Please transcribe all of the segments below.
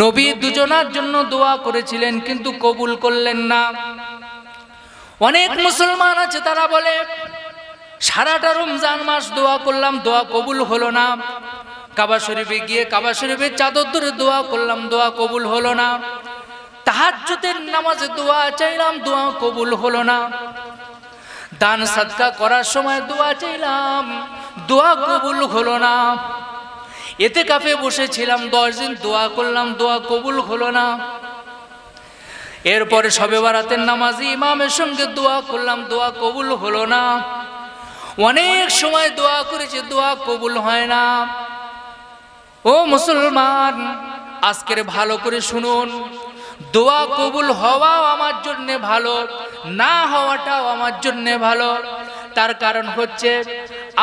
নবী দুজনার জন্য দোয়া করেছিলেন, কিন্তু কবুল করলেন না। অনেক মুসলমান আছে, তারা বলে, সারাটা রমজান মাস দোয়া করলাম, দোয়া কবুল হলো না। কাবা শরীফে গিয়ে কাবা শরীফের চাদর ধরে দোয়া করলাম, দোয়া কবুল হলো না। তাহাজ্জুদের নামাজে দোয়া চাইলাম, দোয়া কবুল হলো না। দান সাদকা করার সময় দোয়া চাইলাম, দোয়া কবুল হলো না। এতে কাফে বসেছিলাম দশ দিন দোয়া করলাম, দোয়া কবুল হলো না। এরপরে সবে বারাতের নামাজি ইমামের সঙ্গে দোয়া করলাম, দোয়া কবুল হলো না। অনেক সময় দোয়া করেছে, দোয়া কবুল হয় না। ও মুসলমান, আজকের ভালো করে শুনুন। দোয়া কবুল হওয়াও আমার জন্য ভালো, না হওয়াটাও আমার জন্য ভালো। তার কারণ হচ্ছে,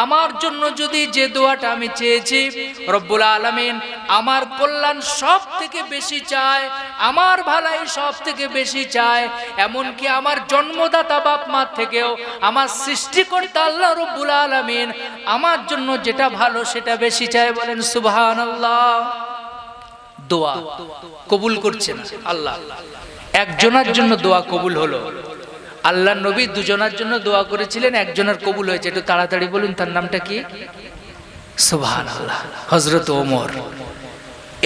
আমার জন্য যদি যে দোয়াটা আমি চেয়েছি, রব্বুল আলমিন আমার কল্যাণ সব থেকে বেশি চায়, আমার ভালাই সব থেকে বেশি চায়, এমনকি আমার জন্মদাতা বাপ মার থেকেও, আমার সৃষ্টিকর্তা আল্লাহ রব্বুল আলমিন আমার জন্য যেটা ভালো সেটা বেশি চায় বলেন সুবহান আল্লাহ দোয়া কবুল করছেন আল্লাহ। একজনের জন্য দোয়া কবুল হলো। আল্লাহ নবী দুজনের জন্য দোয়া করেছিলেন, একজনের কবুল হয়েছে। একটু তাড়াতাড়ি বলুন, তার নামটা কি? সুবহান আল্লাহ হজরত ওমর।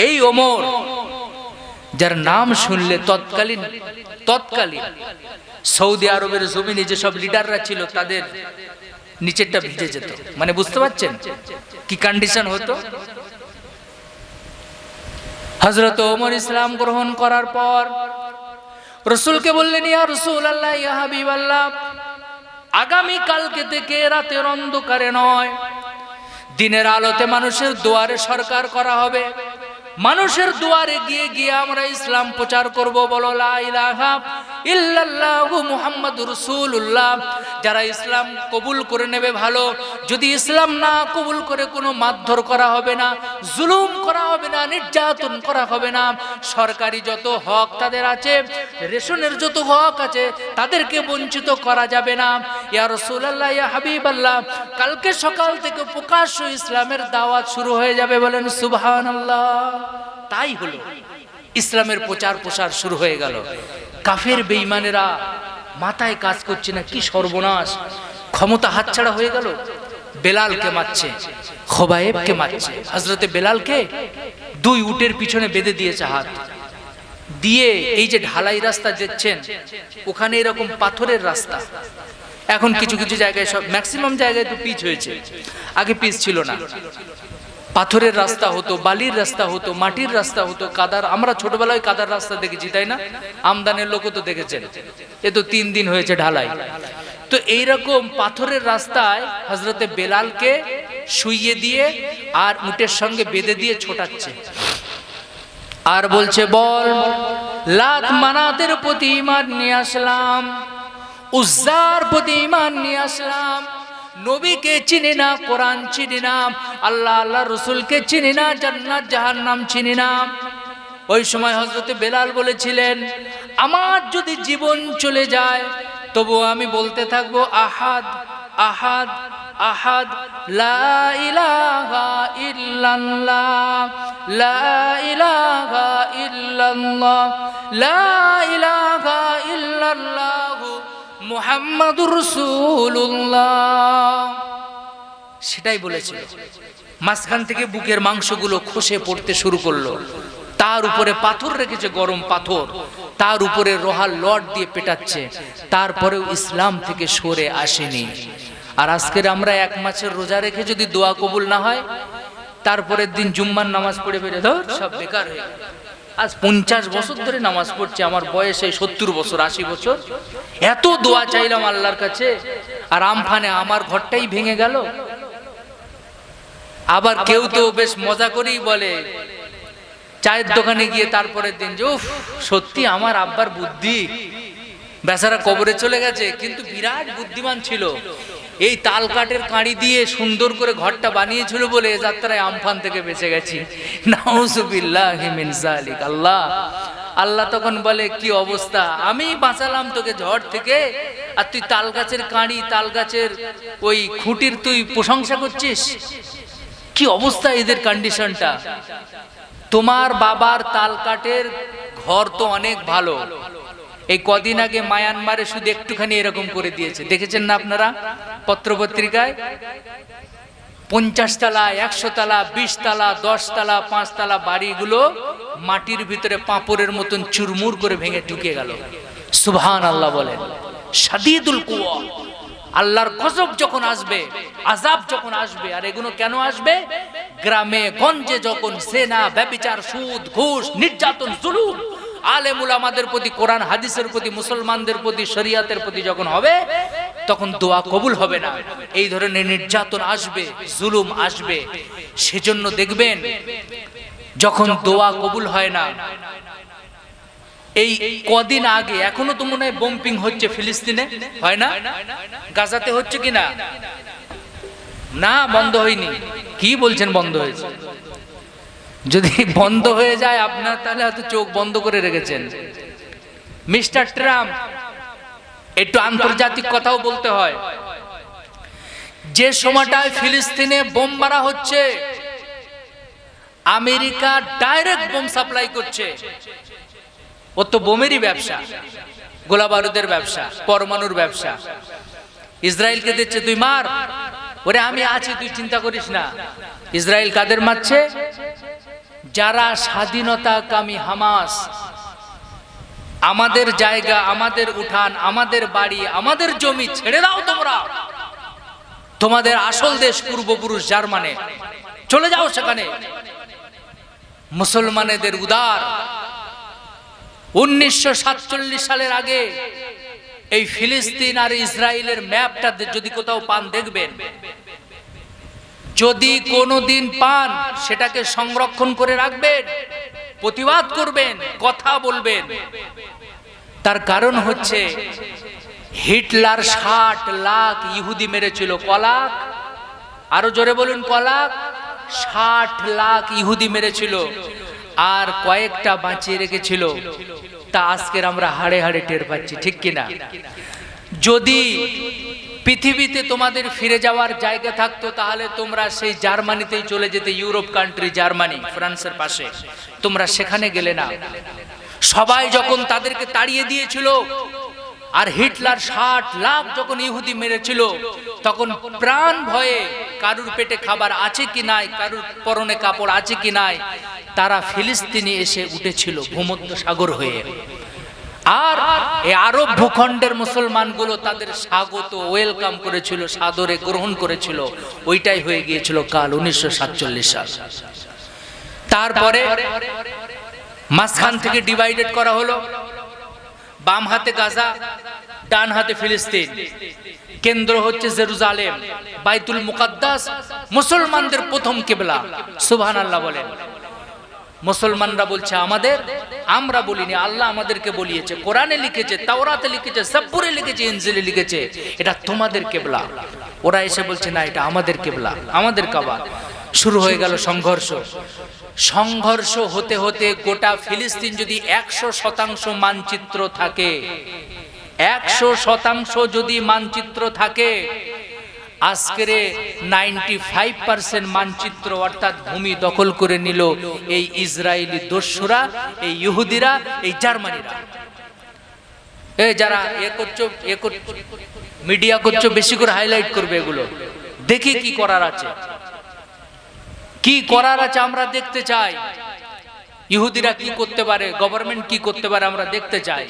এই ওমর, যার নাম শুনলে তৎকালীন তৎকালীন সৌদি আরবের জমিনে যেসব লিডাররা ছিল, তাদের নিচেরটা ভিজে যেত। মানে বুঝতে পারছেন? কি কন্ডিশন হতো? হজরত ওমর ইসলাম গ্রহণ করার পর রসুলকে বললেন, ইয়া রসুল আল্লাহ ইয়া হাবিব আল্লাহ আগামী কালকে থেকে রাতের অন্ধকারে নয়, দিনের আলোতে মানুষের দুয়ারে সরকার করা হবে। মানুষের দুয়ারে গিয়ে গিয়ে আমরা ইসলাম প্রচার করব, বলো মুহাম্মাদুর রাসূলুল্লাহ। যারা ইসলাম কবুল করে নেবে ভালো, যদি ইসলাম না কবুল করে কোনো মারধর করা হবে না, জুলুম করা হবে না, নির্যাতন করা হবে না, সরকারি যত হক তাদের আছে, রেশনের যত হক আছে, তাদেরকে বঞ্চিত করা যাবে না। ইয়া রাসূলুল্লাহ, ইয়া হাবিব আল্লাহ কালকে সকাল থেকে প্রকাশ্য ইসলামের দাওয়াত শুরু হয়ে যাবে বলেন সুবহানাল্লাহ। তাই হলো ইসলামের প্রচার প্রসার শুরু হয়ে গেল। কাফের বেঈমানেরা মাথায় কাজ করছে না, কি সর্বনাশ। ক্ষমতা হাতছাড়া হয়ে গেল, বেলালকে মারছে, খোবায়েবকে মারছে। হজরতে বেলালকে দুই উটের পিছনে বেঁধে দিয়েছে হাত। দিয়ে এই যে ঢালাই রাস্তা যাচ্ছেন ওখানে এরকম পাথরের রাস্তা। এখন কিছু কিছু জায়গায় সব ম্যাক্সিমাম জায়গায় তো পিচ হয়েছে। আগে পিচ ছিল না। পাথরের রাস্তা হতো, বালির রাস্তা হতো, মাটির রাস্তা হতো, কাদার, আমরা ছোটবেলায় কাদার রাস্তা দেখেছি, তাই না? আমদানের লোকও তো দেখেছেন। এ তো তিন দিন হয়েছে ঢালাই। তো এইরকম পাথরের রাস্তায় হজরতে বেলালকে শুইয়ে দিয়ে আর উটের সঙ্গে বেঁধে দিয়ে ছোটাচ্ছে। আর বলছে, বল লাত মানাতের প্রতি ইমান নিয়ে আসলাম, উজ্জার প্রতি ইমান নিয়ে আসলাম নবীকে চিনি না, কোরআন চিনি না, আল্লাহ আল্লাহ রসুলকে চিনি না, জান্নাত জাহার নাম চিনি না। ওই সময় হজরতে বেলাল বলেছিলেন, আমার যদি জীবন চলে যায় তবু আমি বলতে থাকব, আহাদ আহাদ আহাদ, লা ইলাহা ইল্লাল্লাহ, লা লা মুহাম্মাদুর সেটাই বলেছিল। মাঝখান থেকে বুকের মাংসগুলো খসে পড়তে শুরু করল। তার উপরে পাথর রেখেছে, গরম পাথর। তার উপরে রোহার লট দিয়ে পেটাচ্ছে। তারপরেও ইসলাম থেকে সরে আসেনি। আর আজকের আমরা এক মাসের রোজা রেখে যদি দোয়া কবুল না হয়, তারপরের দিন জুম্মার নামাজ পড়ে বেড়ে ধর, সব বেকার হয়ে। আজ পঞ্চাশ বছর ধরে নামাজ পড়ছে, আমার বয়স এই সত্তর বছর, আশি বছর। এত দোয়া চাইলাম আল্লাহর কাছে, আর আমফানে আমার ঘরটাই ভেঙে গেল। আবার কেউ তো বেশ মজা করেই বলে, চায়ের দোকানে গিয়ে তারপরের দিন যে, উফ, সত্যি আমার আব্বার বুদ্ধি। বেচারা কবরে চলে গেছে, কিন্তু বিরাট বুদ্ধিমান ছিল। এই তাল কাঠের কাঁড়ি দিয়ে সুন্দর করে ঘরটা বানিয়েছিল বলে এ যাত্রায় আমফান থেকে বেঁচে গেছি। আল্লাহ। আল্লাহ তখন বলে, কি অবস্থা? আমি বাঁচালাম তোকে ঝড় থেকে। আর তুই তাল গাছের কাঁড়ি, তাল গাছের ওই খুঁটির তুই প্রশংসা করছিস? কি অবস্থা এদের কন্ডিশনটা তোমার বাবার তালকাটের ঘর তো অনেক ভালো। এই কদিন আগে মায়ানমারে শুধু একটুখানি এরকম করে দিয়েছে। দেখেছেন না আপনারা? পত্রপত্রিকায়? পঞ্চাশ তালা, একশো তালা, বিশ তালা, দশ তালা, পাঁচ তালা বাড়িগুলো মাটির ভিতরে পাঁপড়ের মতন চুরমুর করে ভেঙে ঢুকে গেল। সুবহান আল্লাহ বলেন। সাদিদুল কুয়া। আল্লাহর গজব যখন আসবে আজাব যখন আসবে, আর এগুলো কেন আসবে? গ্রামে গঞ্জে যখন সেনা, ব্যবিচার, সুদ, ঘুষ, নির্যাতন, জুলুম আলেমুল আমাদের প্রতি, কোরআন, হাদিসের প্রতি, মুসলমানদের প্রতি, শরিয়াতের প্রতি যখন হবে, তখন দোয়া কবুল হবে না। এই ধরনের নির্যাতন আসবে, জুলুম আসবে। সেজন্য দেখবেন, যখন দোয়া কবুল হয় না, এই কদিন আগে, এখনও তো মনে হয় বম্পিং হচ্ছে ফিলিস্তিনে, হয় না? গাজাতে হচ্ছে কি না না, বন্ধ হয়নি। কি বলছেন বন্ধ হয়েছে? যদি বন্ধ হয়ে যায়, আপনার তাহলে হয়তো চোখ বন্ধ করে রেখেছেন। মিস্টার ট্রাম্প, একটু আন্তর্জাতিক কথাও বলতে হয়। যে সময়টায় ফিলিস্তিনে বোম মারা হচ্ছে, আমেরিকা ডাইরেক্ট বোম সাপ্লাই করছে। ও তো বোমেরই ব্যবসা, গোলা বারুদের ব্যবসা, পরমাণুর ব্যবসা। ইসরায়েলকে দিচ্ছে, তুই মার, ওরে আমি আছি, তুই চিন্তা করিস না। ইসরায়েল কাদের মারছে? যারা স্বাধীনতা কামী হামাস, আমাদের জায়গা, আমাদের উঠান, আমাদের বাড়ি, আমাদের জমি ছেড়ে দাও তোমরা। তোমাদের আসল দেশ পূর্বপুরুষ জার্মানে। চলে যাও সেখানে। মুসলমানেদের উদার। উনিশশো সাতচল্লিশ সালের আগে এই ফিলিস্তিন আর ইসরায়েলের ম্যাপটা যদি কোথাও পান দেখবেন। যদি কোনোদিন পান, সেটাকে সংরক্ষণ করে রাখবেন, প্রতিবাদ করবেন, কথা বলবেন। তার কারণ হচ্ছে, হিটলার ষাট লাখ ইহুদি মেরেছিল, কলাক? আরও জোরে বলুন, কলাক? ষাট লাখ ইহুদি মেরেছিল, আর কয়েকটা বাঁচিয়ে রেখেছিল। তা আজকের আমরা হাড়ে হাড়ে টের পাচ্ছি, ঠিক কিনা? যদি পৃথিবীতে তোমাদের ফিরে যাওয়ার জায়গা থাকতো, তাহলে তোমরা সেই জার্মানিতেই চলে যেতে, ইউরোপ কান্ট্রি জার্মানি, ফ্রান্সের পাশে। তোমরা সেখানে গেলে না। সবাই যখন তাদেরকে তাড়িয়ে দিয়েছিল, আর হিটলার ষাট লাখ যখন ইহুদি মেরেছিল, তখন প্রাণ ভয়ে কারুর পেটে খাবার আছে কি নাই, কারুর পরনে কাপড় আছে কি নাই, তারা ফিলিস্তিনি এসে উঠেছিল ভূমধ্য সাগর হয়ে। আর এই আরব ভূখণ্ডের মুসলমানগুলো তাদের স্বাগত, ওয়েলকাম করেছিল, সাদরে গ্রহণ করেছিল। ওইটাই হয়ে গিয়েছিল কাল উনিশশো সাতচল্লিশ সাল। তারপরে মাঝখান থেকে ডিভাইডেড করা হলো। বাম হাতে গাজা, ডান হাতে ফিলিস্তিন। কেন্দ্র হচ্ছে জেরুজালেম, বাইতুল মুকাদ্দাস, মুসলমানদের প্রথম কেবলা সুবহান আল্লাহ বলেন। মুসলমানরা বলছে, আমাদের, আমরা বলিনি, আল্লাহ আমাদেরকে বলিয়েছে। কোরআনে লিখেছে, তাওরাতে লিখেছে, সব্বুরে লিখেছে, ইনজিলে লিখেছে। এটা তোমাদের কেবলা। ওরা এসে বলছে, না, এটা আমাদের কেবলা, আমাদের কাবা। শুরু হয়ে গেল সংঘর্ষ। সংঘর্ষ হতে হতে গোটা ফিলিস্তিন যদি একশো শতাংশ মানচিত্র থাকে, একশো শতাংশ যদি মানচিত্র থাকে আজকের নাইনটি ফাইভ পার্সেন্ট মানচিত্র অর্থাৎ ভূমি দখল করে নিল এই ইসরায়েলি দস্যুরা, এই ইহুদিরা, এই জার্মানিরা। এ যারা এ করছ এ করছ মিডিয়া করছ, বেশি করে হাইলাইট করবে এগুলো। দেখি কি করার আছে। কি করার আছে আমরা দেখতে চাই। ইহুদিরা কি করতে পারে গভর্নমেন্ট কি করতে পারে আমরা দেখতে চাই।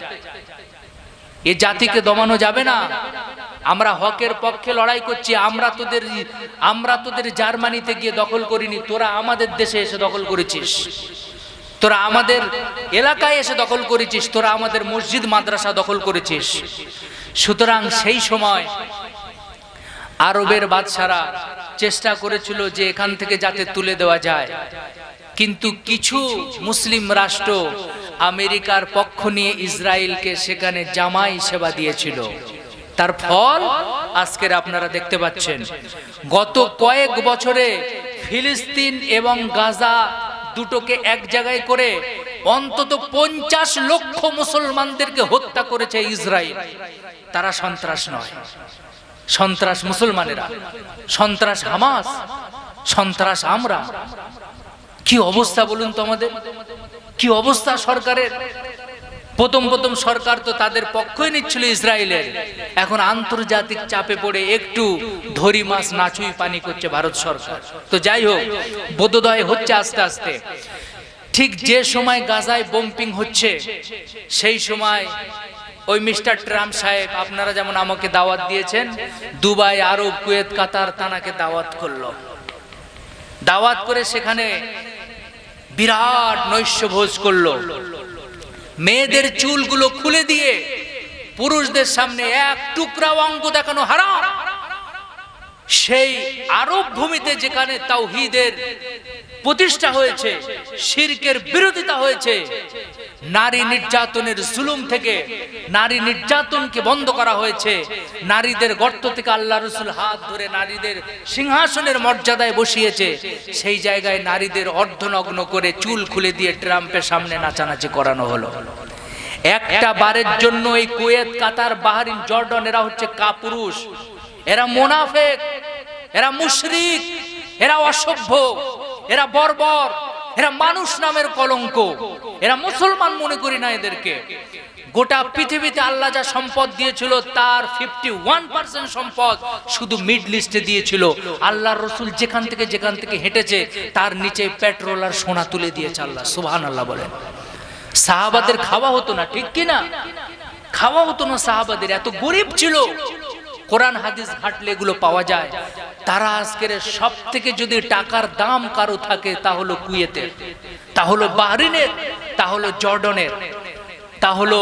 এ জাতিকে দমানো যাবে না। আমরা হকের পক্ষে লড়াই করছি, আমরা তোদের আমরা তোদের জার্মানিতে গিয়ে দখল করিনি, তোরা আমাদের দেশে এসে দখল করেছিস। তোরা আমাদের এলাকায় এসে দখল করেছিস, তোরা আমাদের মসজিদ, মাদ্রাসা দখল করেছিস। সুতরাং সেই সময় আরবের বাদশারা চেষ্টা করেছিল যে এখান থেকে যাতে তুলে দেওয়া যায়। কিন্তু কিছু মুসলিম রাষ্ট্র আমেরিকার পক্ষ নিয়ে ইসরায়েলকে সেখানে জামাই সেবা দিয়েছিল। তার ফল আজকের আপনারা দেখতে পাচ্ছেন। গত কয়েক বছরে ফিলিস্তিন এবং গাজা দুটোকে এক জায়গায় করে অন্তত পঞ্চাশ লক্ষ মুসলমানদেরকে হত্যা করেছে ইসরায়েল। তারা সন্ত্রাস নয়। সন্ত্রাস মুসলমানেরা। সন্ত্রাস হামাস। সন্ত্রাস আমরা। কি অবস্থা বলুন তো আমাদের? কি অবস্থা সরকারের? প্রথম প্রথম সরকার তো তাদের পক্ষই নিচ্ছিল ইসরায়েলের। এখন আন্তর্জাতিক চাপে পড়ে একটু ধরি মাছ, নাচুই পানি করছে ভারত সরকার। তো যাই হোক, বোধোদয় হচ্ছে আস্তে আস্তে। ঠিক যে সময় গাজায় বোম্পিং হচ্ছে, সেই সময় ওই মিস্টার ট্রাম্প সাহেব, আপনারা যেমন আমাকে দাওয়াত দিয়েছেন, দুবাই, আরব, কুয়েত, কাতার, তানাকে দাওয়াত করল। দাওয়াত করে সেখানে বিরাট নৈশ ভোজ করল। মেয়েদের চুলগুলো খুলে দিয়ে পুরুষদের সামনে এক টুকরা অঙ্গ দেখানো হারাম। সেই আরব ভূমিতে যেখানে তাওহিদের প্রতিষ্ঠা হয়েছে, শিরকের বিরোধিতা হয়েছে, নারী নির্যাতনের জুলুম থেকে নারী নির্যাতনকে বন্ধ করা হয়েছে, নারীদের গর্ত থেকে আল্লাহ রসুল হাত ধরে নারীদের সিংহাসনের মর্যাদায় বসিয়েছে, সেই জায়গায় নারীদের অর্ধনগ্ন করে চুল খুলে দিয়ে ট্রাম্পের সামনে নাচানাচি করানো হলো। একটা বারের জন্য এই কুয়েত, কাতার, বাহারিন, জর্ডন, এরা হচ্ছে কাপুরুষ। এরা মোনাফেক, এরা মুশরিক, এরা অসভ্য, এরা বর্বর, এরা মানুষ নামের কলঙ্ক। এরা মুসলমান মনে করি না এদেরকে। গোটা পৃথিবীতে আল্লাহ যা সম্পদ দিয়েছিল, তার ফিফটি ওয়ান পার্সেন্ট সম্পদ শুধু মিড লিস্টে দিয়েছিল। আল্লাহ রসুল যেখান থেকে যেখান থেকে হেঁটেছে, তার নিচে পেট্রোল আর সোনা তুলে দিয়েছে আল্লাহ। সুবহান আল্লাহ বলেন। সাহাবাদের খাওয়া হতো না, ঠিক কি না খাওয়া হতো না সাহাবাদের, এত গরিব ছিল। কোরআন, হাদিস ঘাটলে এগুলো পাওয়া যায়। তারা আজকের সব থেকে যদি টাকার দাম কারও থাকে, তা হলো কুয়েতের, তা হলো বাহরিনের, তা হলো জর্ডনের, তা হলো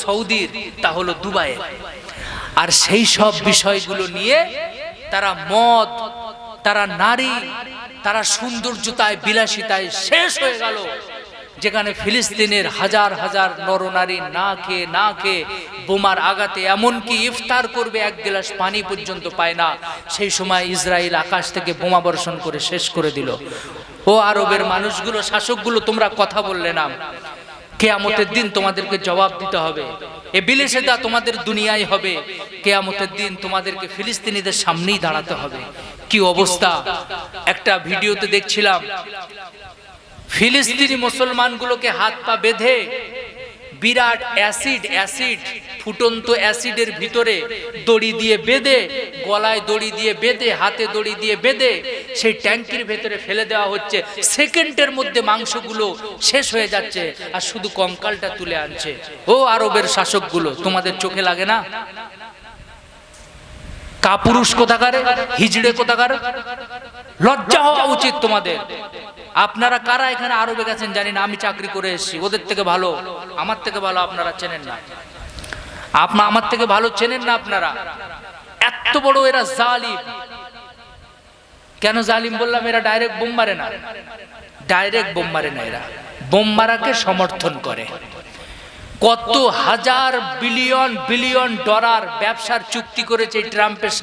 সৌদির, তা হলো দুবাইয়ের। আর সেই সব বিষয়গুলো নিয়ে তারা মদ, তারা নারী, তারা সৌন্দর্যতায়, বিলাসিতায় শেষ হয়ে গেল। যেখানে ফিলিস্তিনের হাজার হাজার নরনারী না খেয়ে না খেয়ে বোমার আঘাতে এমনকি ইফতার করবে, এক গ্লাস পানি পর্যন্ত পায় না। সেই সময় ইসরায়েল আকাশ থেকে বোমা বর্ষণ করে শেষ করে দিল। ও আরবের মানুষগুলো, শাসকগুলো, তোমরা কথা বললে না। কেয়ামতের দিন তোমাদেরকে জবাব দিতে হবে। এ বিলেসেদা তোমাদের দুনিয়ায় হবে। কেয়ামতের দিন তোমাদেরকে ফিলিস্তিনিদের সামনেই দাঁড়াতে হবে। কি অবস্থা? একটা ভিডিওতে দেখছিলাম ফিলিস্তিনি মুসলমানগুলোকে হাত পা বেঁধে বিরাট অ্যাসিড অ্যাসিড, ফুটন্ত অ্যাসিডের ভিতরে দড়ি দিয়ে বেঁধে, গলায় দড়ি দিয়ে বেঁধে, হাতে দড়ি দিয়ে বেঁধে সেই ট্যাঙ্কির ভেতরে ফেলে দেওয়া হচ্ছে। সেকেন্ডের মধ্যে মাংসগুলো শেষ হয়ে যাচ্ছে আর শুধু কঙ্কালটা তুলে আনছে। ও আরবের শাসকগুলো, তোমাদের চোখে লাগে না? কাপুরুষ কোথাকারে? হিজড়ে কোথাকার? লজ্জা হওয়া উচিত তোমাদের। আপনারা কারা এখানে আরবে গেছেন জানি না আমি চাকরি করে এসেছি। ওদের থেকে ভালো। আমার থেকে ভালো আপনারা চেনেন না। আপনার আমার থেকে ভালো চেনেন না আপনারা? এত বড় এরা জালিম। কেন জালিম বললাম? এরা ডাইরেক্ট বোম মারে না। ডাইরেক্ট বোম মারে না এরা। বোম মারাকে সমর্থন করে। কত হাজার বিলিয়ন বিলিয়ন ডলার ব্যবসার চুক্তি করেছে ট্রাম্পের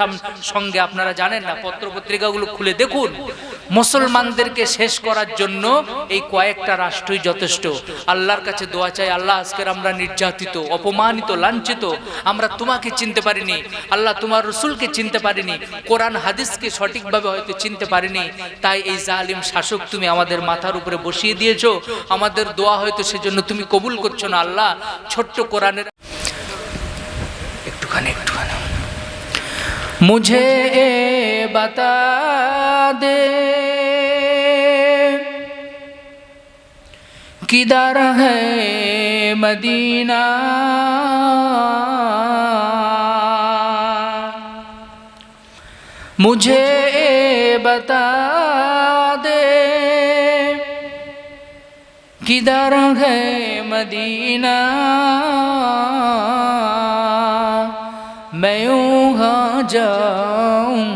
সঙ্গে আপনারা জানেন না, পত্রপত্রিকাগুলো খুলে দেখুন। মুসলমানদেরকে শেষ করার জন্য এই কয়েকটা রাষ্ট্রই যথেষ্ট। আল্লাহর কাছে দোয়া চাই, আল্লাহ আজকের আমরা নির্যাতিত, অপমানিত, লাঞ্ছিত, আমরা তোমাকে চিনতে পারিনি, আল্লাহ তোমার রসুলকে চিনতে পারিনি, কোরআন, হাদিসকে সঠিকভাবে হয়তো চিনতে পারিনি, তাই এই জালিম শাসক তুমি আমাদের মাথার উপরে বসিয়ে দিয়েছ, আমাদের দোয়া হয়তো সেজন্য তুমি কবুল করছ না, আল্লাহ ছোট্ট কোরআনের একটুখানি একটুখানি মুঝে বাতা দে কিদার है मदीना मुझे बता किधर है मदीना मैं वहाँ जाऊंगा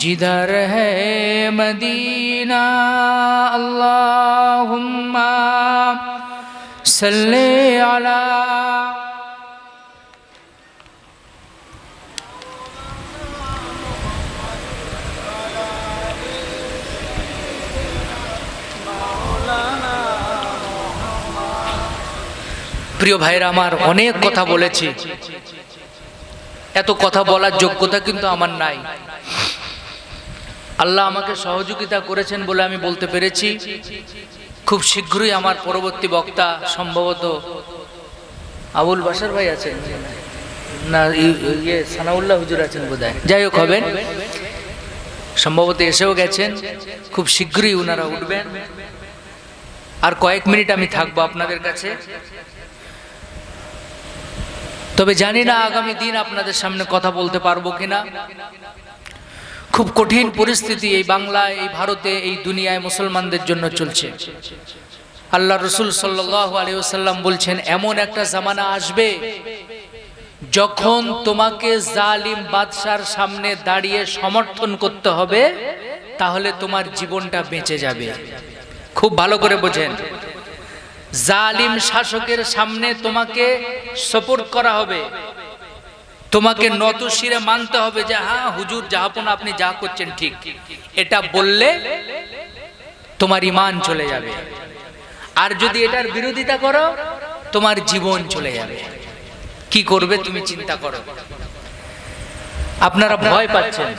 जिधर है मदीना अल्लाहुम्मा सल्ले अला প্রিয় ভাইরা আমার অনেক কথা বলেছি। এত কথা বলার যোগ্যতা কিন্তু আমার নাই। আল্লাহ আমাকে সহযোগিতা করেছেন বলে আমি বলতে পেরেছি। খুব শীঘ্রই আমার পরবর্তী বক্তা সম্ভবত আবুল বাসার ভাই আছেন। না ইয়ে সানাউল্লাহ হুজুর আছেন বোধ যাই হোক, হবেন। সম্ভবত এসেও গেছেন। খুব শীঘ্রই ওনারা উঠবেন। আর কয়েক মিনিট আমি থাকব আপনাদের কাছে। তবে জানি না আগামী দিন আপনাদের সামনে কথা বলতে পারব কিনা। খুব কঠিন পরিস্থিতি এই বাংলায়, এই ভারতে, এই দুনিয়ায় মুসলমানদের জন্য চলছে। আল্লাহ রসুল আলিয়াল্লাম বলছেন, এমন একটা জামানা আসবে যখন তোমাকে জালিম বাদশার সামনে দাঁড়িয়ে সমর্থন করতে হবে, তাহলে তোমার জীবনটা বেঁচে যাবে। খুব ভালো করে বোঝেন। জালিম শাসকের সামনে তোমাকে সপোর্ট করা হবে। তোমাকে নত শিরে মানতে হবে যে হ্যাঁ হুজুর যাহাপন আপনি যা করছেন ঠিক। এটা বললে তোমার ইমান চলে যাবে। আর যদি এটার বিরোধিতা করো, তোমার জীবন চলে যাবে। কি করবে তুমি চিন্তা করো। আপনারা ভয় পাচ্ছেন।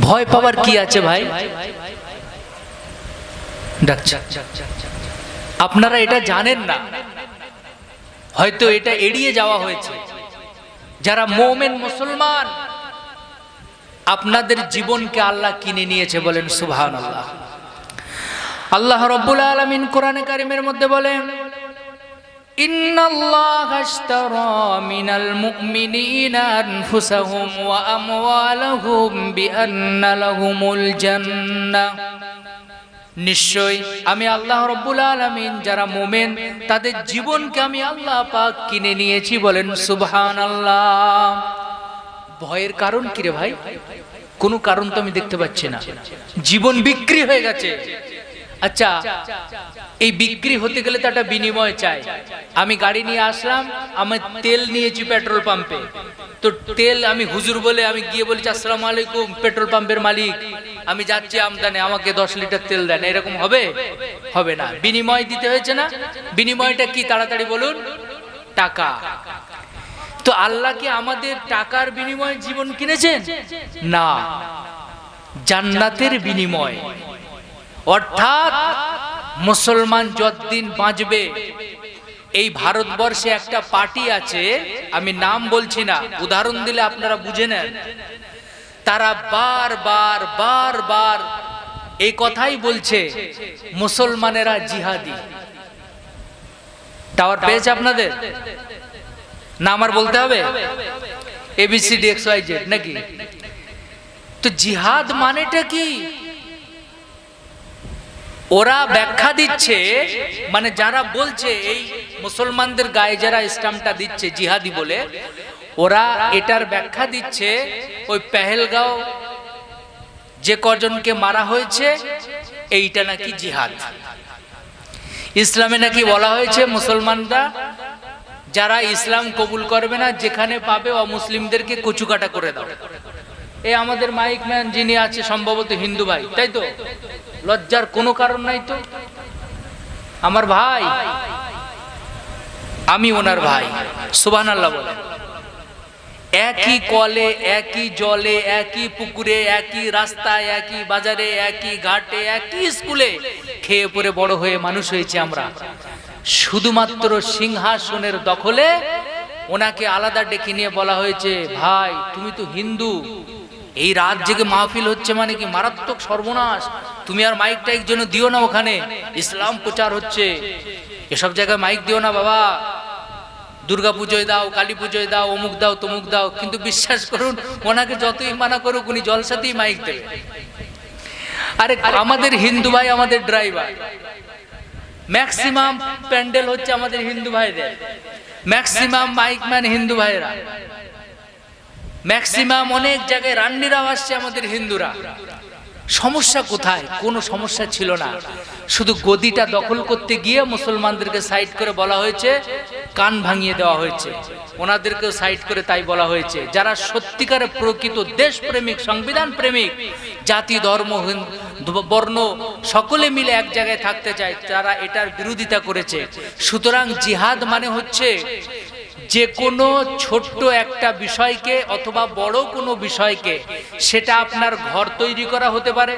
ভয় পাওয়ার কি আছে ভাই? ডাকছে। আপনারা এটা জানেন না হয়তো এটা এড়িয়ে যাওয়া হয়েছে যারা মোমেন মুসলমান আপনাদের জীবনকে আল্লাহ কিনে নিয়েছে বলেন সুবহান আল্লাহ আল্লাহ রব্বুল আলমিন কোরআনে কারিমের মধ্যে বলেন إن الله اشترى من المؤمنين أنفسهم وأموالهم بأن لهم الجنة নিশ্চয় আমি আল্লাহ রব্বুল আলমিন, যারা মোমেন, তাদের জীবনকে আমি আল্লাহ পাক কিনে নিয়েছি বলেন সুবহান আল্লাহ ভয়ের কারণ কি রে ভাই? কোনো কারণ তো আমি দেখতে পাচ্ছি না। জীবন বিক্রি হয়ে গেছে। আচ্ছা এই বিক্রি হতে গেলে তো একটা বিনিময় চাই। আমি গাড়ি নিয়ে আসলাম, আমি তেল নিয়েছি পেট্রোল পাম্পে। তো তেল আমি হুজুর বলে আমি গিয়ে বলেছি, আসসালামু আলাইকুম, পেট্রোল পাম্পের মালিক। আমি যাচ্ছি আমদানি, আমাকে দশ লিটার তেল দেন। এরকম হবে? হবে না। বিনিময় দিতে হয়েছে না? বিনিময়টা কি? তাড়াতাড়ি বলুন। টাকা। তো আল্লাহ কি আমাদের টাকার বিনিময়ে জীবন কিনেছেন? না। জান্নাতের বিনিময়। অর্থাৎ মুসলমান যতদিন বাঁচবে, এই ভারতবর্ষে একটা পার্টি আছে, আমি নাম বলছি না, উদাহরণ দিলে আপনারা বুঝে নেন। তারা বার বার বার বার এই কথাই বলছে মুসলমানেরা জিহাদি। টাওয়ার পেয়েছে আপনাদের? না আমার বলতে হবে? এবিসিডি এক্স ওয়াই জেড নাকি? তো জিহাদ মানেটা কি? ওরা ব্যাখ্যা দিচ্ছে মানে যারা বলছে এই মুসলমানদের গায়ে যারা ইসলামটা দিচ্ছে জিহাদি বলে ওরা এটার ব্যাখ্যা দিচ্ছে, ওই পেহেলগাঁও যে কজনকে মারা হয়েছে, এইটা নাকি জিহাদ। ইসলামে নাকি বলা হয়েছে মুসলমানরা যারা ইসলাম কবুল করবে না, যেখানে পাবে অমুসলিমদেরকে কচুকাটা করে দাও। এই আমাদের মাইক ম্যান যিনি আছে, সম্ভবত হিন্দু ভাই, তাই তো? লজ্জার কোনো কারণ নাই তো? আমার ভাই, আমি ওনার ভাই সুবান আল্লাহ বলেন। একই কলে একই জলে একই পুকুরে একই রাস্তায় একই বাজারে একই ঘাটে একই স্কুলে খেয়ে পরে বড় হয়ে মানুষ হয়েছে আমরা। শুধুমাত্র সিংহাসনের দখলে ওনাকে আলাদা ডেকে নিয়ে বলা হয়েছে ভাই তুমি তো হিন্দু। এই রাত জেগে মাহফিল হচ্ছে মানে কি? মারাত্মক সর্বনাশ। তুমি আর মাইক টাইক জন্য দিও না ওখানে। ইসলাম প্রচার হচ্ছে। এসব জায়গায় মাইক দিও না বাবা। দুর্গা পুজোয় দাও, কালী পুজোয় দাও, অমুক দাও, তমুক দাও, কিন্তু বিশ্বাস করুন, ওনাকে যতই মানা করুক, উনি জলসাতেই মাইক দেবে। আরে, আমাদের হিন্দু ভাই আমাদের ড্রাইভার ম্যাক্সিমাম প্যান্ডেল হচ্ছে আমাদের হিন্দু ভাইদের। ম্যাক্সিমাম মাইক ম্যান হিন্দু ভাইরা। ম্যাক্সিমাম অনেক জায়গায় রান্নিরাও আসছে আমাদের হিন্দুরা। সমস্যা কোথায়? কোনো সমস্যা ছিল না। শুধু গদিটা দখল করতে গিয়ে মুসলমানদেরকে সাইড করে বলা হয়েছে, কান ভাঙিয়ে দেওয়া হয়েছে। ওনাদেরকেও সাইড করে তাই বলা হয়েছে। যারা সত্যিকারে প্রকৃত দেশপ্রেমিক সংবিধান প্রেমিক জাতি, ধর্ম বর্ণ, সকলে মিলে এক জায়গায় থাকতে চায়, তারা এটার বিরোধিতা করেছে। সুতরাং জিহাদ মানে হচ্ছে যে কোনো ছোট্ট একটা বিষয়কে অথবা বড় কোনো বিষয়কে সেটা আপনার ঘর তৈরি করা হতে পারে,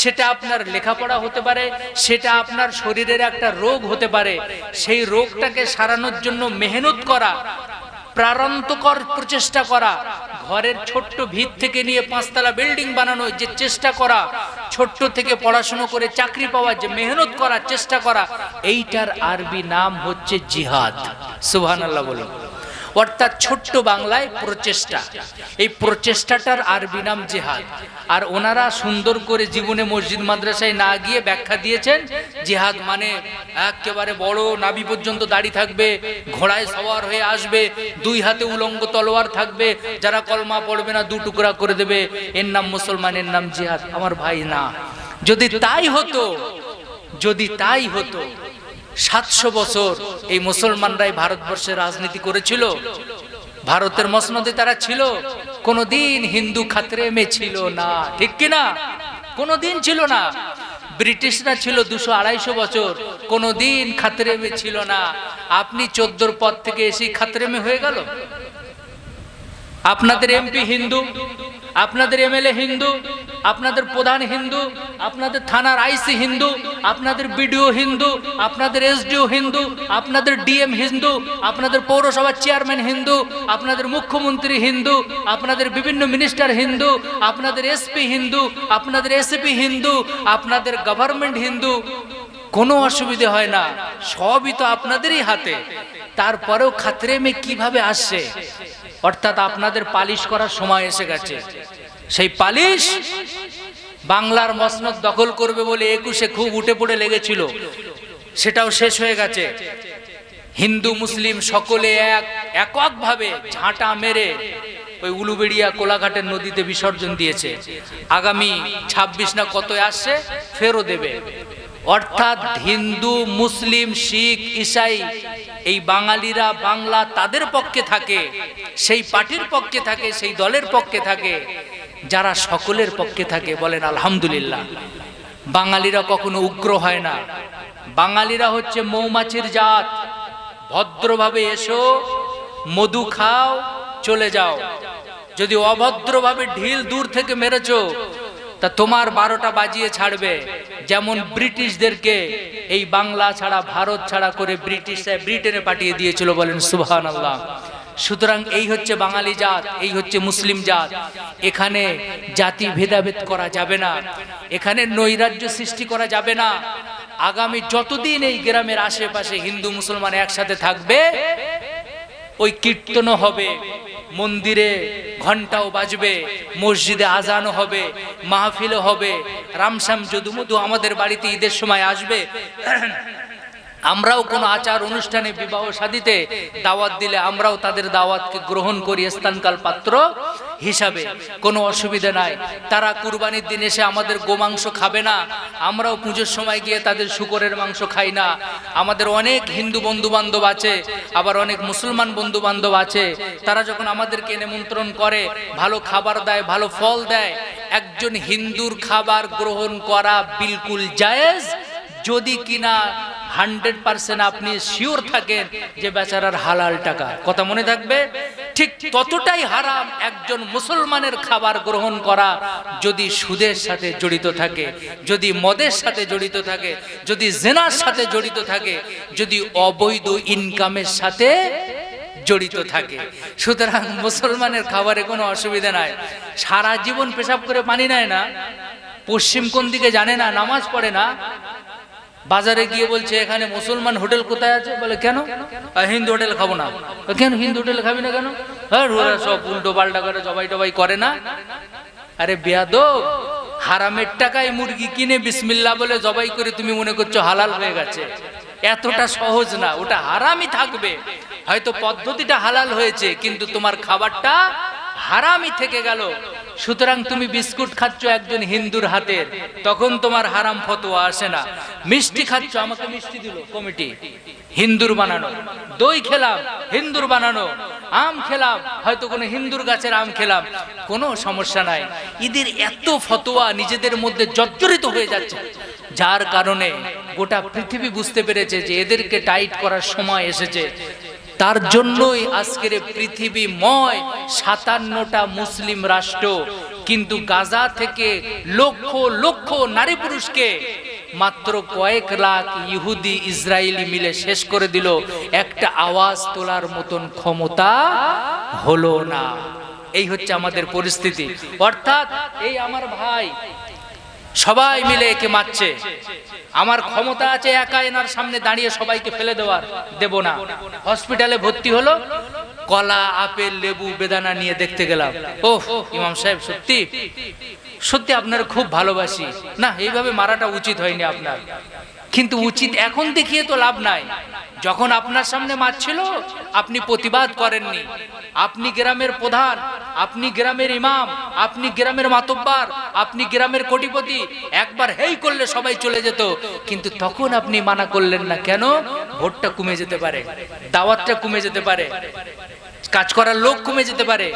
সেটা আপনার লেখাপড়া হতে পারে, সেটা আপনার শরীরের একটা রোগ হতে পারে, সেই রোগটাকে সারানোর জন্য মেহনত করা প্রারন্তকর প্রচেষ্টা করা, ঘরের ছোট্ট ভিত থেকে নিয়ে পাঁচতলা বিল্ডিং বানানোর যে চেষ্টা করা, ছোট্ট থেকে পড়াশুনো করে চাকরি পাওয়ার যে মেহনত করার চেষ্টা করা, এইটার আরবি নাম হচ্ছে জিহাদ। সুবহান আল্লাহ বলুন। অর্থাৎ ছোট্ট বাংলায় প্রচেষ্টা। এই প্রচেষ্টাটার আরবি নাম জেহাদ। আর ওনারা সুন্দর করে জীবনে মসজিদ মাদ্রাসায় না গিয়ে ব্যাখ্যা দিয়েছেন, জেহাদ মানে একেবারে বড় নাবি পর্যন্ত দাড়ি থাকবে, ঘোড়ায় সওয়ার হয়ে আসবে, দুই হাতে উলঙ্গ তলোয়ার থাকবে, যারা কলমা পড়বে না দু টুকরা করে দেবে, এর নাম মুসলমানের নাম জিহাদ। আমার ভাই না। যদি তাই হতো, যদি তাই হতো সাতশো বছর এই মুসলমানরাই ভারতবর্ষে রাজনীতি করেছিল। ভারতের মসনদে তারা ছিল। কোনোদিন হিন্দু খাতরে মে ছিল না। ঠিক কিনা কোনোদিন ছিল না। ব্রিটিশরা ছিল দুশো আড়াইশো বছর। কোনোদিন খাতরে মে ছিল না। আপনি চোদ্দোর পর থেকে এসে খাতরে মে হয়ে গেল। আপনাদের এমপি হিন্দু। আপনাদের এমএলএ হিন্দু আপনাদের প্রধান হিন্দু আপনাদের থানার আইসি হিন্দু আপনাদের বিডিও হিন্দু আপনাদের এসডিও হিন্দু আপনাদের ডিএম হিন্দু আপনাদের পৌরসভার চেয়ারম্যান হিন্দু আপনাদের মুখ্যমন্ত্রী হিন্দু আপনাদের বিভিন্ন মিনিস্টার হিন্দু আপনাদের এসপি হিন্দু আপনাদের এসপি হিন্দু আপনাদের গভর্নমেন্ট হিন্দু কোনো অসুবিধে হয় না সবই তো আপনাদেরই হাতে তারপরেও খাতরে মে কীভাবে আসছে অর্থাৎ আপনাদের পালিশ করার সময় এসে গেছে সেই পালিশ বাংলার মসনদ দখল করবে বলে একুশে খুব উঠে পড়ে লেগেছিল। সেটাও শেষ হয়ে গেছে। হিন্দু, মুসলিম সকলে এক, এককভাবে ঝাঁটা মেরে ওই উলুবেড়িয়া কোলাঘাটের নদীতে বিসর্জন দিয়েছে। আগামী ছাব্বিশ না কত আসছে, ফেরও দেবে। অর্থাৎ হিন্দু, মুসলিম, শিখ, ইসাই, এই বাঙালিরা বাংলা তাদের পক্ষে থাকে, সেই পার্টির পক্ষে থাকে, সেই দলের পক্ষে থাকে। যারা সকলের পক্ষে থাকে বলেন আলহামদুলিল্লাহ। বাঙালিরা কখনো উগ্র হয় না। বাঙালিরা হচ্ছে মৌমাছির জাত। ভদ্রভাবে এসো, মধু খাও, চলে যাও। যদি অভদ্রভাবে ঢিল দূর থেকে মেরেছো, তা তোমার বারোটা বাজিয়ে ছাড়বে। যেমন ব্রিটিশদেরকে এই বাংলা ছাড়া, ভারত ছাড়া করে ব্রিটিশরা ব্রিটেনে পাঠিয়ে দিয়েছিল বলেন সুবহান আল্লাহ সুতরাং এই হচ্ছে বাঙালি জাত, এই হচ্ছে মুসলিম জাত। এখানে জাতি ভেদাভেদ করা যাবে না। এখানে নৈরাজ্য সৃষ্টি করা যাবে না। আগামী যতদিন এই গ্রামের আশেপাশে হিন্দু মুসলমান একসাথে থাকবে, ওই কীর্তনও হবে, মন্দিরে ঘন্টাও বাজবে, মসজিদে আজানও হবে, মাহফিলও হবে। রামশ্যাম যদুমধু আমাদের বাড়িতে ঈদের সময় আসবে। আমরাও কোনো আচার অনুষ্ঠানে বিবাহ শাদিতে দাওয়াত দিলে আমরাও তাদের দাওয়াতকে গ্রহণ করি স্থানকাল পাত্র হিসাবে। কোনো অসুবিধা নাই। তারা কুরবানির দিন এসে আমাদের গোমাংস খাবে না। আমরাও পুজোর সময় গিয়ে তাদের শুকরের মাংস খাই না। আমাদের অনেক হিন্দু বন্ধু বান্ধব আছে, আবার অনেক মুসলমান বন্ধু বান্ধব আছে। তারা যখন আমাদেরকে নিমন্ত্রণ করে, ভালো খাবার দেয়, ভালো ফল দেয়, একজন হিন্দুর খাবার গ্রহণ করা বিলকুল জায়েজ। যদি কিনা হান্ড্রেড পার্সেন্ট আপনি শিওর থাকেন যে বেচারার হালাল টাকা, কথা মনে থাকবে? ঠিক ততটাই হারাম একজন মুসলমানের খাবার গ্রহণ করা যদি সুদের সাথে জড়িত থাকে, যদি মদের সাথে জড়িত থাকে, যদি জেনার সাথে জড়িত থাকে, যদি অবৈধ ইনকামের সাথে জড়িত থাকে। সুতরাং মুসলমানের খাবারে কোনো অসুবিধা নাই। সারা জীবন পেশাব করে পানি নেয় না। পশ্চিম কোন দিকে জানে না, নামাজ পড়ে না। বাজারে গিয়ে বলছে, এখানে মুসলমান হোটেল কোথায় আছে? বলে, কেন? হিন্দু হোটেল খাব না। কেন হিন্দু হোটেল খাবি না কেন? সব উল্টো পাল্টা করে, জবাই টবাই করে না। আরে বেয়াদব, হারামের টাকায় মুরগি কিনে বিসমিল্লা বলে জবাই করে তুমি মনে করছ হালাল হয়ে গেছে। এতটা সহজ না, ওটা হারামই থাকবে। হয়তো পদ্ধতিটা হালাল হয়েছে, কিন্তু তোমার খাবারটা হারামই থেকে গেল। সুতরাং তুমি বিস্কুট খাচ্ছ একজন হিন্দুর হাতের তখন তোমার হারাম ফতোয়া আসে না। মিষ্টি খাচ্ছ, আমাকে মিষ্টি দিল, কমিটি। হিন্দুর বানানো। দই খেলাম, হিন্দুর বানানো। আম খেলাম, হয়তো কোনো হিন্দুর গাছের আম খেলাম। কোনো সমস্যা নাই। ঈদের এত ফতোয়া নিজেদের মধ্যে জর্জরিত হয়ে যাচ্ছে। যার কারণে গোটা পৃথিবী বুঝতে পেরেছে যে এদেরকে টাইট করার সময় এসেছে। তার জন্যই আজকের পৃথিবীময় সাতান্নটা মুসলিম রাষ্ট্র, কিন্তু গাজা থেকে লক্ষ লক্ষ নারী পুরুষকে মাত্র কয়েক লাখ ইহুদি ইসরায়েলি মিলে শেষ করে দিল। একটা আওয়াজ তোলার মতন ক্ষমতা হলো না। এই হচ্ছে আমাদের পরিস্থিতি। অর্থাৎ এই আমার ভাই সবাই মিলে একে মারছে। আমার ক্ষমতা আছে একা এনার সামনে দাঁড়িয়ে সবাইকে ফেলে দেওয়ার, দেব না। হসপিটালে ভর্তি হলো, কলা, আপেল, লেবু, বেদানা নিয়ে দেখতে গেলাম। ও ইমাম সাহেব, সত্যি? সত্যি আপনার খুব ভালোবাসি। না, এইভাবে মারাটা উচিত হয়নি আপনার। কিন্তু উচিত এখন দেখিয়ে তো লাভ নাই। যখন আপনার সামনে মারছিল আপনি প্রতিবাদ করেননি। আপনি গ্রামের প্রধান, আপনি গ্রামের ইমাম, আপনি গ্রামের মাতব্বার, আপনি গ্রামের কোটিপতি। একবার হেই করলে সবাই চলে যেত। কিন্তু তখন আপনি মানা করলেন না। কেন? ভোটটা কমে যেতে পারে, দাওয়াতটা কমে যেতে পারে। কাজ করার লোক কমে যেতে পারে,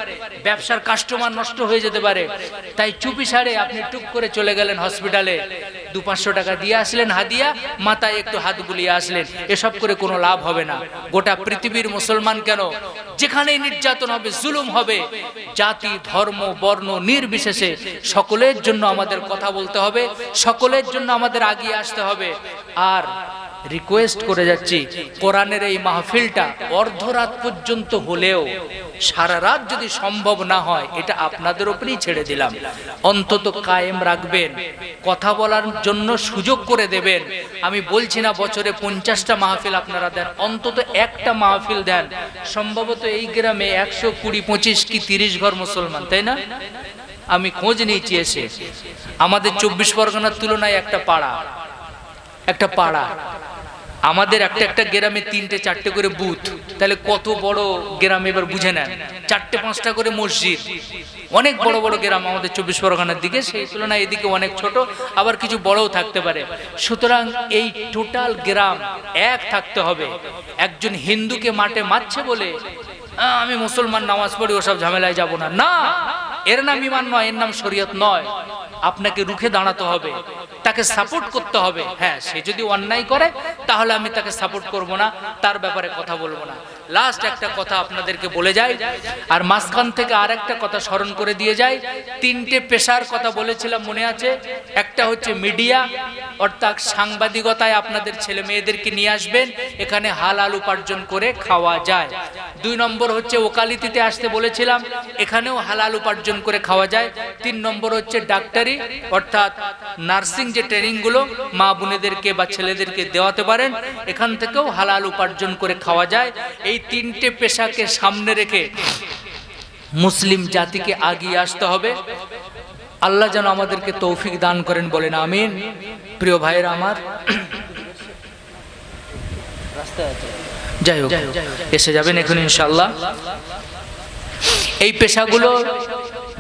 ব্যবসার কাস্টমার নষ্ট হয়ে যেতে পারে। তাই চুপি সারে আপনি টুক করে চলে গেলেন হসপিটালে দু পাঁচশো টাকা দিয়ে আসলেন হাদিয়া, মাথায় একটু হাত বুলিয়ে আসলেন। এসব করে কোনো লাভ হবে না। গোটা পৃথিবীর মুসলমান কেন? যেখানেই নির্যাতন হবে, জুলুম হবে, জাতি, ধর্ম, বর্ণ নির্বিশেষে সকলের জন্য আমাদের কথা বলতে হবে, সকলের জন্য আমাদের আগিয়ে আসতে হবে। আর রিকোয়েস্ট করে যাচ্ছি। কোরআনের এই মাহফিলটা অর্ধরাত পর্যন্ত হলেও সারা রাত যদি সম্ভব না হয়, এটা আপনাদের উপরেই ছেড়ে দিলাম। অন্তত কায়েম রাখবেন, কথা বলার জন্য সুযোগ করে দেবেন। আমি বলছি না, বছরে পঞ্চাশটা মাহফিল আপনারা দেন, অন্তত একটা মাহফিল দেন। সম্ভবত এই গ্রামে একশো কুড়ি, পঁচিশ কি তিরিশ ঘর মুসলমান, তাই না? আমি খোঁজ নিয়েছি এসে। আমাদের চব্বিশ পরগনার তুলনায় একটা পাড়া। একটা পাড়া। আমাদের একটা একটা গ্রামে তিনটে, চারটে করে বুথ। তাহলে কত বড় গ্রাম এবার বুঝে নেন। চারটে, পাঁচটা করে মসজিদ। অনেক বড় বড় গ্রাম আমাদের চব্বিশ পরগনার দিকে, সেই তুলনায় এদিকে অনেক ছোট, আবার কিছু বড়ও থাকতে পারে। সুতরাং এই টোটাল গ্রাম এক থাকতে হবে। একজন হিন্দুকে মাঠে মারছে বলে আমি মুসলমান, নামাজ পড়ি, ওসব ঝামেলায় যাব না। না! এর নাম ইমান নয়, এর নাম শরীয়ত নয়। আপনাকে রুখে দাঁড়াতে হবে, তাকে সাপোর্ট করতে হবে। হ্যাঁ সে যদি অন্যায় করে, তাহলে আমি তাকে সাপোর্ট করব না, তার ব্যাপারে কথা বলব না। লাস্ট একটা কথা আপনাদেরকে বলে যাই, আর মাঝখান থেকে আর একটা কথা স্মরণ করে দিয়ে যাই। তিনটে পেশার কথা বলেছিলাম, মনে আছে? একটা হচ্ছে মিডিয়া অর্থাৎ সাংবাদিকতায় আপনাদের ছেলে মেয়েদেরকে নিয়ে আসবেন, এখানে হালাল উপার্জন করে খাওয়া যায়। দুই নম্বর হচ্ছে ওকালিতিতে আসতে বলেছিলাম, এখানেও হালাল উপার্জন করে খাওয়া যায়। তিন নম্বর হচ্ছে ডাক্তারি, অর্থাৎ নার্সিং যে ট্রেনিংগুলো মা বোনেদেরকে বা ছেলেদেরকে দেওয়াতে পারেন, এখান থেকেও হালাল উপার্জন করে খাওয়া যায়। এই তিনটে পেশাকে সামনে রেখে মুসলিম জাতিকে আগিয়ে আসতে হবে। আল্লাহ যেন আমাদেরকে তৌফিক দান করেন, বলেন আমিন। প্রিয় ভাইয়েরা আমার যাই হোক, এসে যাবেন এখন ইনশাল্লাহ এই পেশাগুলো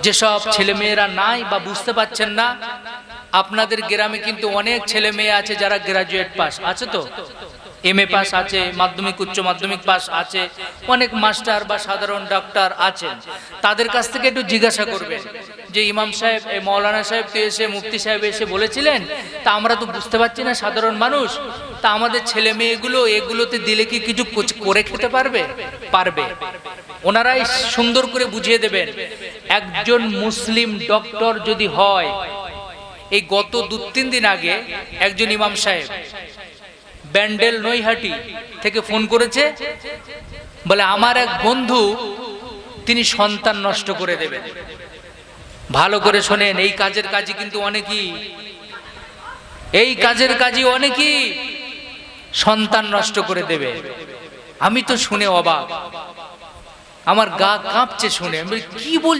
যেসব ছেলে মেয়েরা নাই বা বুঝতে পাচ্ছেন না, আপনাদের গ্রামে কিন্তু অনেক ছেলে মেয়ে আছে যারা গ্রাজুয়েট পাস আছে তো? এম এ পাস আছে, মাধ্যমিক, উচ্চ মাধ্যমিক পাস আছে, অনেক মাস্টার বা সাধারণ ডাক্তার আছেন। তাদের কাছ থেকে একটু জিজ্ঞাসা করবেন যে ইমাম সাহেব, এই মৌলানা সাহেব তো এসে, মুফতি সাহেব এসে বলেছিলেন, তা আমরা তো বুঝতে পারছি না, সাধারণ মানুষ। তা আমাদের ছেলে মেয়েগুলো এগুলোতে দিলে কি কিছু করে খেতে পারবে? পারবে। ওনারাই সুন্দর করে বুঝিয়ে দেবেন, একজন মুসলিম ডক্টর যদি হয়, এই গত দু তিন দিন আগে একজন ইমাম সাহেব ব্যান্ডেল নৈহাটি থেকে ফোন করেছে, বলে, আমার এক বন্ধু, তিনি সন্তান নষ্ট করে দেবেন। ভালো করে শোনেন, এই কাজের কাজই কিন্তু অনেকই। এই কাজের কাজই অনেকই। সন্তান নষ্ট করে দেবে। আমি তো শুনে অবাক। আমার গা কাঁপছে শুনে। আমি কি বল